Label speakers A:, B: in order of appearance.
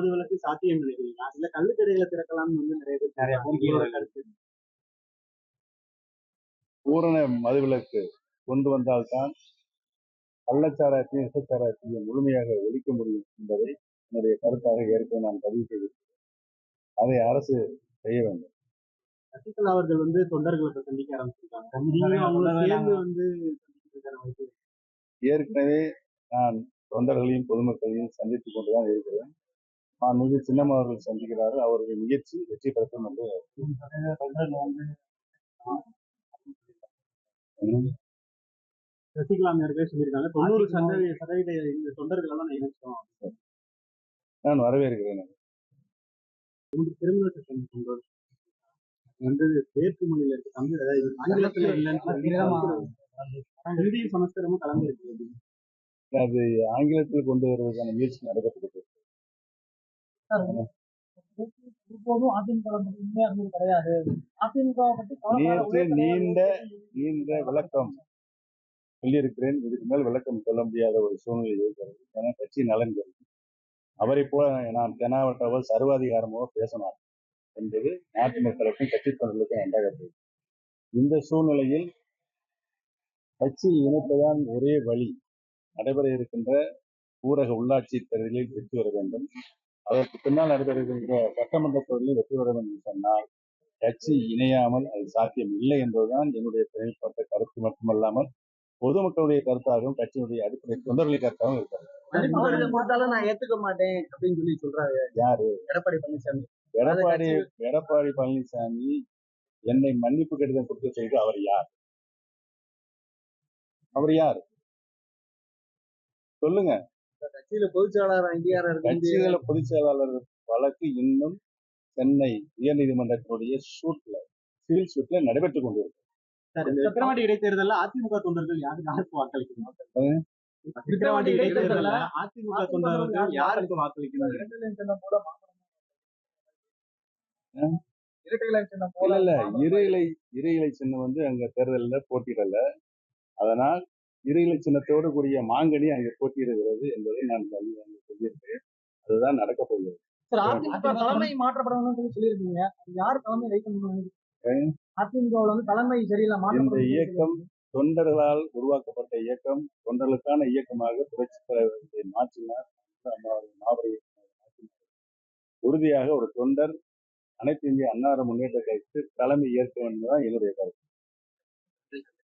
A: மதுவிலக்கு சாத்தியம் நினைக்கிறீங்களா இல்ல கள்ளுக்கடையில திறக்கலாம்னு வந்து நிறைய பேர் நிறைய கருத்து
B: பூரண மதுவிலக்கு கொண்டு வந்தால்தான் கள்ளச்சாராயத்தையும் விசச்சாராயத்தையும் முழுமையாக ஒழிக்க முடியும் என்பதை என்னுடைய கருத்தாக ஏற்கனவே நான் பதிவு செய்திருக்கிறேன். அதை அரசு செய்ய வேண்டும்.
A: சசிகலா அவர்கள் வந்து தொண்டர்களை சந்திக்க ஆரம்பிச்சிருக்காங்க.
B: ஏற்கனவே நான் தொண்டர்களையும் பொதுமக்களையும் சந்தித்துக் கொண்டுதான் இருக்கிறேன். மிக சின்னம் அவர்கள் சந்திக்கிறார்கள் அவருடைய முயற்சி வெற்றி பெறட்டும் என்று
A: சசிகலா அவர்களே சொல்லியிருக்காங்க. தொண்ணூறு சதவீத சதவீத இந்த தொண்டர்கள் எல்லாம் நான் இணைச்சிட்டோம்.
B: நான் வரவேற்கிறேன்.
A: மூன்று திருமண சட்டம் வந்து வேற்று மொழியில இருக்கு. தமிழ் அதாவது இது ஆங்கிலத்துல இல்லைன்னு சமஸ்கிருதமும் கலந்து இருக்கு.
B: அது ஆங்கிலத்தில் கொண்டு வருவதற்கான முயற்சி நடைபெற்றது நீண்ட நீண்ட விளக்கம் சொல்லியிருக்கிறேன். இதுக்கு மேல் விளக்கம் சொல்ல முடியாத ஒரு சூழ்நிலை இருக்கிறது ஏன்னா கட்சி நலன் கருதி அவரை போல நான் தெனாவட்டவோ சர்வாதிகாரமோ பேசலாம் என்பது நாட்டு மக்களுக்கும் கட்சி தொண்டர்களுக்கும் நன்றாக இந்த சூழ்நிலையில் கட்சி இணைப்பதான் ஒரே வழி. நடைபெற இருக்கின்ற ஊரக உள்ளாட்சி தேர்தலில் வெற்றி பெற வேண்டும். அதற்கு பின்னால் நடைபெறுகின்ற சட்டமன்ற தேர்தலில் வெற்றி பெற வேண்டும் சொன்னால் கட்சி இணையாமல் அது சாத்தியம் இல்லை என்பதுதான் என்னுடைய தனிப்பட்ட கருத்து மட்டுமல்லாமல் பொதுமக்களுடைய கருத்தாகவும் கட்சியினுடைய அடிப்படை தொண்டர்களின் கருத்தாகவும் இருக்கிறது
C: நான் ஏத்துக்க மாட்டேன் அப்படின்னு சொல்லி சொல்றாரு.
B: யாரு?
C: எடப்பாடி பழனிசாமி.
B: எடப்பாடி எடப்பாடி பழனிசாமி என்னை மன்னிப்பு கடிதம் கொடுக்க செய்து அவர் யார்? அவர் யார்? சொல்லுங்க.
C: கட்சியில பொதுச்செயலாளர் அங்கீகாரம் இருக்கு.
B: கட்சிகள பொதுச் செயலாளர் வழக்கு இன்னும் சென்னை உயர்நீதிமன்றத்தினுடைய ஷூட்ல சிவில் ஷூட்ல நடைபெற்றுக் கொண்டிருக்கு
A: விக்கிரவாண்டி இடைத்தேர்தல்ல அதிமுக தொண்டர்கள் யாருக்கு யாருக்கு வாக்களிக்கணும்? விக்கிரவாண்டி இடைத்தேர்தல்ல அதிமுக தொண்டர்கள் யாருக்கு
B: இல்ல இல்ல. இரு இலை இரு இலை சின்னம் வந்து அங்க தேர்தலில் போட்டியிடல. அதனால் இரு இலை சின்னத்தோடு கூடிய மாங்கனி அங்கே போட்டியிடுகிறது என்பதை நான் சொல்லி அங்கே சொல்லியிருக்கிறேன். அதுதான் நடக்க போகிறது.
C: தலைமை மாற்றப்படணும்னு சொல்லி சொல்லியிருக்கீங்க. யார் தலைமை அதிமுகவுல வந்து தலைமை சரியில்லை
B: இந்த இயக்கம் தொண்டர்களால் உருவாக்கப்பட்ட இயக்கம். தொண்டர்களுக்கான இயக்கமாக புரட்சி தலைவரை மாற்றினார். உறுதியாக ஒரு தொண்டர் அனைத்து இந்திய அன்னார முன்னேற்ற கட்சி தலைமை ஏற்க வேண்டும் தான் என்னுடைய கருத்து.